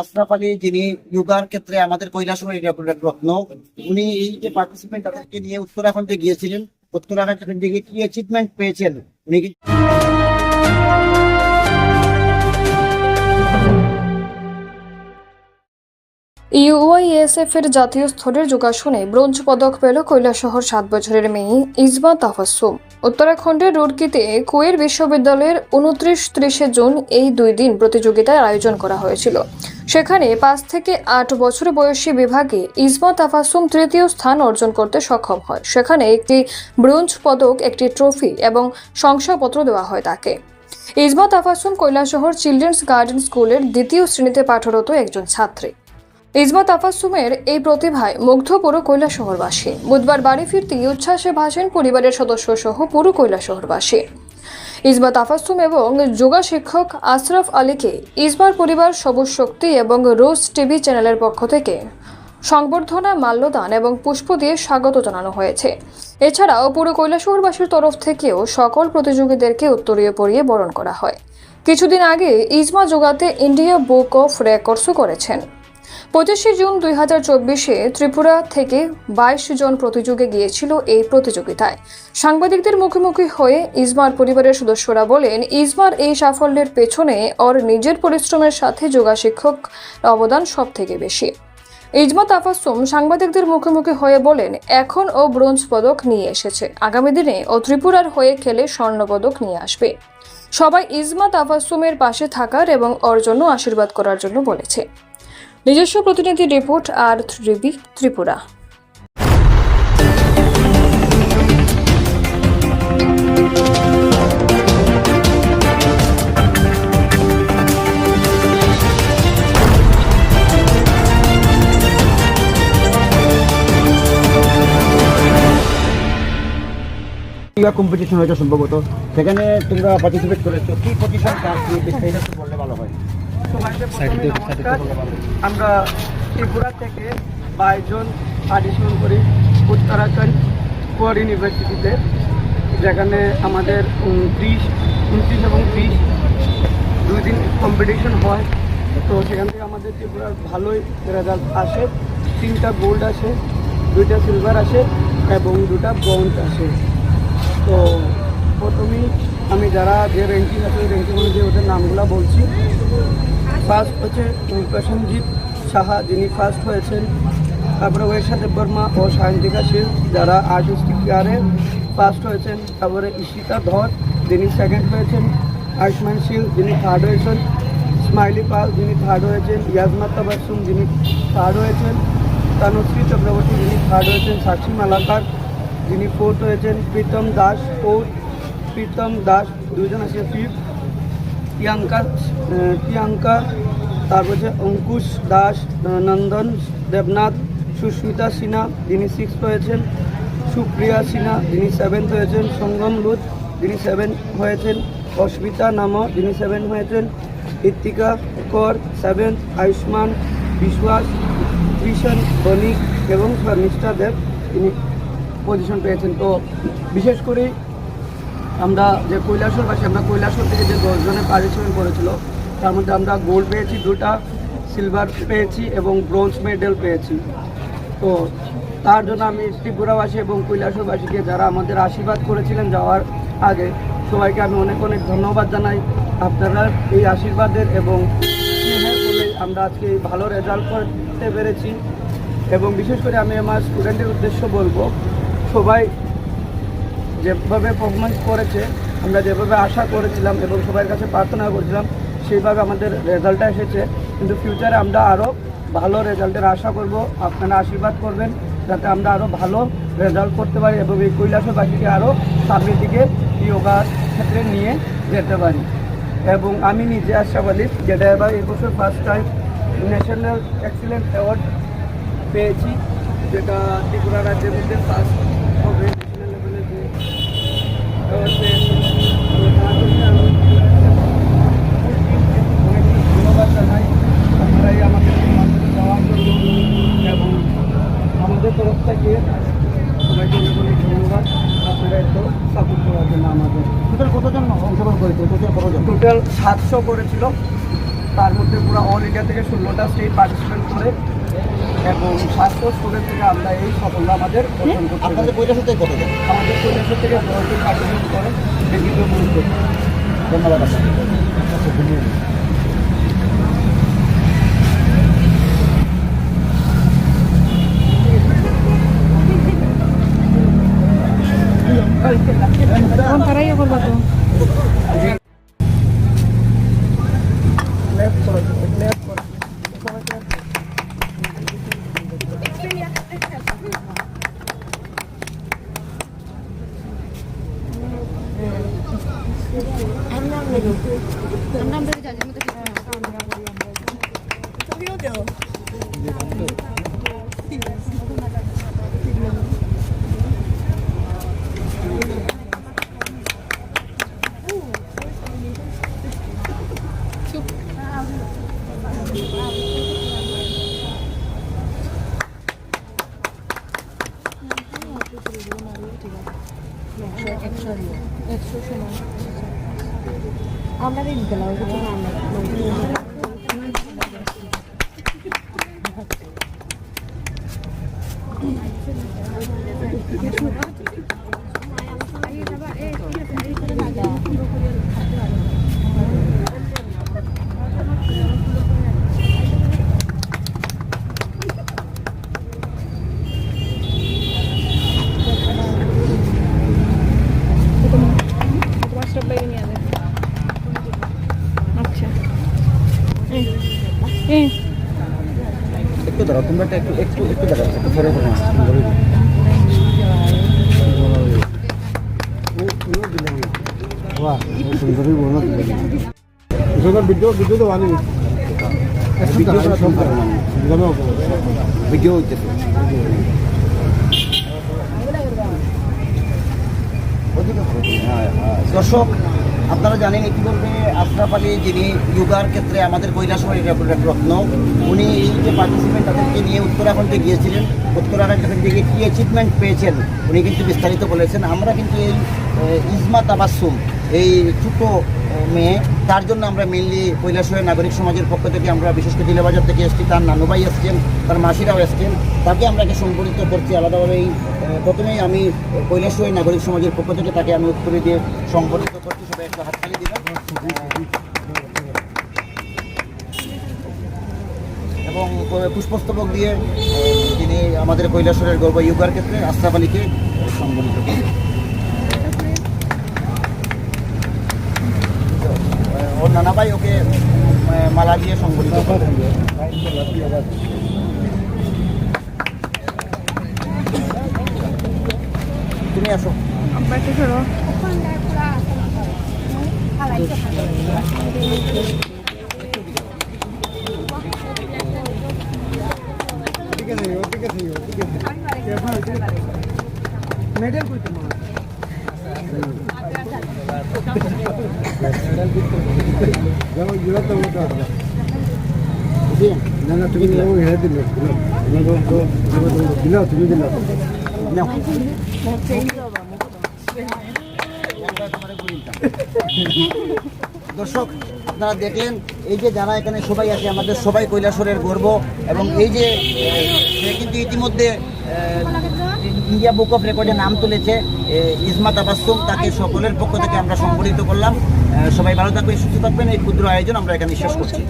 আশরাফ আলী যিনি যোগার ক্ষেত্রে আমাদের কৈলাসহরী রত্ন, উনি এই যে পার্টিসিপেন্ট তাদেরকে নিয়ে উত্তরাখণ্ডে গিয়েছিলেন। উত্তরাখণ্ড থেকে কি অ্যাচিভমেন্ট পেয়েছেন? উনি ইউআইএসএফ এর জাতীয় স্তরের যোগাসনে ব্রোঞ্জ পদক পেল কৈলাসহর সাত বছরের মেয়ে ইসবা তাফাসুম উত্তরাখণ্ডের রুড়কিতে কুয়ের বিশ্ববিদ্যালয়ের উনত্রিশ ত্রিশে জুন এই দুই দিন প্রতিযোগিতার আয়োজন করা হয়েছিল। সেখানে পাঁচ থেকে আট বছর বয়সী বিভাগে ইসমা তাফাসুম তৃতীয় স্থান অর্জন করতে সক্ষম হয়। সেখানে একটি ব্রোঞ্জ পদক, একটি ট্রফি এবং শংসাপত্র দেওয়া হয় তাকে। ইসমা তাফাসুম কৈলাসহর চিলড্রেন্স গার্ডেন স্কুলের দ্বিতীয় শ্রেণীতে পাঠরত একজন ছাত্রী। ইজমা তাফাসুমের এই প্রতিভায় মুগ্ধ পুরো কৈলা শহরবাসী বুধবার বাড়ি ফিরতেই উচ্ছ্বাসে ভাসেন পরিবারের সদস্য সহ পুরো কৈলাস শহরবাসী ইজমা তাফাসুম এবং যোগা শিক্ষক আশরাফ আলীকে ইজমার পরিবার সবুজ শক্তি এবং রোজ টিভি চ্যানেলের পক্ষ থেকে সংবর্ধনা, মাল্যদান এবং পুষ্প দিয়ে স্বাগত জানানো হয়েছে। এছাড়াও পুরো কৈলাসহরবাসীর তরফ থেকেও সকল প্রতিযোগীদেরকে উত্তরীয় পরিয়ে বরণ করা হয়। কিছুদিন আগে ইজমা যোগাতে ইন্ডিয়া বুক অফ রেকর্ডসও করেছেন। পঁচিশে জুন দুই হাজার চব্বিশে ত্রিপুরা থেকে বাইশ জন প্রতিযোগী গিয়েছিল এই প্রতিযোগিতায়। সাংবাদিকদের মুখোমুখি হয়ে ইজমার পরিবারের সদস্যরা বলেন, ইজমার এই সাফল্যের পেছনে ওর নিজের পরিশ্রমের সাথে যোগা শিক্ষক অবদান সব থেকে বেশি। ইজমা তাফাসুম সাংবাদিকদের মুখোমুখি হয়ে বলেন, এখন ও ব্রোঞ্জ পদক নিয়ে এসেছে। আগামী দিনে ও ত্রিপুরার হয়ে খেলে স্বর্ণ পদক নিয়ে আসবে। সবাই ইজমা তাফাসুমের পাশে থাকার এবং ওর জন্য আশীর্বাদ করার জন্য বলেছে। নিজস্ব প্রতিনিধি রিপোর্ট আর রিবি ত্রিপুরা। কম্পিটিশন হয়েছে সম্ভবত সেখানে তোমরা পার্টিসিপেট করেছ। কি পজিশন বিস্তারিত একটু বললে ভালো হয় সবাইকে প্রথমে নমস্কার আমরা ত্রিপুরা থেকে বাইশ জন পার্টিসিপেট করি উত্তরাখণ্ড কোয়ার ইউনিভার্সিটিতে যেখানে আমাদের ত্রিশ উনত্রিশ এবং ত্রিশ দুই দিন কম্পিটিশন হয়। তো সেখান থেকে আমাদের ত্রিপুরার ভালোই রেজাল্ট আসে। তিনটা গোল্ড আসে দুইটা সিলভার আসে এবং দুটা ব্রোঞ্জ আসে। তো প্রথমেই আমি যারা যে র্যাঙ্কিং আছে ওই র্যাঙ্কিং অনুযায়ী ওদের নামগুলো বলছি। ফার্স্ট হচ্ছে প্রসেনজিৎ সাহা, যিনি ফার্স্ট হয়েছেন। তারপরে ওয়েশা দেববর্মা ও সায়ন্তিকা শীল, যারা আর্টিস্টিক ইয়ারে ফার্স্ট হয়েছেন। তারপরে ঈশিতা ধর, যিনি সেকেন্ড হয়েছেন। আয়ুষ্মান শীল, যিনি থার্ড হয়েছেন। স্মাইলি পাল, যিনি থার্ড হয়েছেন। ইয়াজমা তাবাসুম, যিনি থার্ড হয়েছেন। তনুশ্রী চক্রবর্তী, যিনি থার্ড হয়েছেন। সাক্ষী মালাকার, যিনি ফোর্থ হয়েছেন। প্রীতম দাস ফোর্থ প্রীতম দাস, দুজন আছে ফিফথ প্রিয়াঙ্কা প্রিয়াঙ্কা তারপর হচ্ছে অঙ্কুশ দাস নন্দন, দেবনাথ, সুস্মিতা সিনহা যিনি সিক্স হয়েছেন। সুপ্রিয়া সিনহা যিনি সেভেন্থ হয়েছেন। সঙ্গম লুত যিনি সেভেন হয়েছেন। অস্মিতা নাম যিনি সেভেন হয়েছেন। ঋত্বিকা কর সেভেন্থ আয়ুষ্মান, বিশ্বাস কৃষণ বণিক এবং শর্মিষ্ঠা দেব, তিনি পজিশন পেয়েছেন। তো বিশেষ করে আমরা যে কৈলাসরবাসী, আমরা কৈলাসর থেকে যে দশজনে পারিশ্রমিক করেছিল, তার মধ্যে আমরা গোল্ড পেয়েছি দুটা সিলভার পেয়েছি এবং ব্রোঞ্জ মেডেল পেয়েছি। তো তার জন্য আমি ত্রিপুরাবাসী এবং কৈলাসরবাসীকে যারা আমাদের আশীর্বাদ করেছিলেন যাওয়ার আগে, সবাইকে আমি অনেক অনেক ধন্যবাদ জানাই। আপনারা এই আশীর্বাদের এবং আমরা আজকে এই ভালো রেজাল্ট করতে পেরেছি। এবং বিশেষ করে আমি আমার স্টুডেন্টের উদ্দেশ্য বলব, সবাই যেভাবে পারফরমেন্স করেছে, আমরা যেভাবে আশা করেছিলাম এবং সবার কাছে প্রার্থনা করেছিলাম, সেইভাবে আমাদের রেজাল্টটা এসেছে। কিন্তু ফিউচারে আমরা আরও ভালো রেজাল্টের আশা করব, আপনারা আশীর্বাদ করবেন, যাতে আমরা আরও ভালো রেজাল্ট করতে পারি এবং এই কৈলাসবাসীকে আরও সামনের দিকে যোগার ক্ষেত্রে নিয়ে যেতে পারি। এবং আমি নিজে আশা বলি যেটা এবার এবছর first time national excellent award পেয়েছি, যেটা ত্রিপুরা রাজ্যের মধ্যে ফার্স্ট হবে। অনেক অনেক ধন্যবাদ আপনারা এত সাপোর্ট করার জন্য আমাদের টোটাল কতজন অংশগ্রহণ করেছে টোটাল কতজন টোটাল সাতশো করেছিল। তার মধ্যে পুরো অল ইন্ডিয়া থেকে ষোলোটা স্টেট পার্টিসিপেট করে। এবং স্বাস্থ্য স্কুলের থেকে আমরা এই সাফল্য আমাদের অর্জন করতে। থেকে কত আমাদের কৈলাসর থেকে বড়টি পার্টিসিপেট করে ব্যক্তিগত গুরুত্ব ধন্যবাদ আপনাকে। লেফট আমরা দিতে লাগবে কিছু না একটু তোমরা একটা একটু একটু একটু দাঁড়াও একটু সরে করে ভিডিও ভিডিও তো বানি ভিডিও হইতেছে। দর্শক আপনারা জানেন ইতিমধ্যে আশরাফ আলী যিনি ইয়োগার ক্ষেত্রে আমাদের কৈলাসবাড়ির রেপুটেড রত্ন, উনি এই যে পার্টিসিপেন্ট তাদেরকে নিয়ে উত্তরাখণ্ডে গিয়েছিলেন। উত্তরাখণ্ড থেকে কী অ্যাচিভমেন্ট পেয়েছেন, উনি কিন্তু বিস্তারিত বলেছেন। আমরা কিন্তু এই ইজমা তাবাসুম এই ছোটো মেয়ে, তার জন্য আমরা মেনলি কৈলাসহরের নাগরিক সমাজের পক্ষ থেকে আমরা বিশেষ করে দিলেবাজার থেকে এসছি। তার নানুভাই এসছেন, তার মাসিরাও এসছেন। তাকে আমরা একে সংবলিত করছি আলাদাভাবে এই প্রথমেই আমি কৈলাসহরের নাগরিক সমাজের পক্ষ থেকে তাকে আমি উত্তরে দিয়ে করছি এবং পুষ্পস্তবক দিয়ে তিনি আমাদের কৈলাসরের গর্ব ইউগার ক্ষেত্রে আশরাফ সংবলিত করেন। ওর নানা ভাই ওকে মালা দিয়ে করেন। তুমি আসো। ঠিক আছে ঠিক আছে ঠিক আছে মেডেল করতে মনে যাও ইউরা তো ওটা বুঝলি? না না তুমি ও হেরে দিলে দিলাও তুমি দিলাও নাও। দর্শক, আপনারা দেখলেন, এই যে যারা এখানে সবাই আছে, আমাদের সবাই কৈলাসরের গর্ব এবং এই যে সে কিন্তু ইতিমধ্যে ইন্ডিয়া বুক অফ রেকর্ডে নাম তুলেছে ইসমা তাবাসুম তাকে সকলের পক্ষ থেকে আমরা সংবলিত করলাম। সবাই ভালো থাকবেন, সুস্থ থাকবেন, এই ক্ষুদ্র আয়োজন আমরা এখানে শেষ করছি।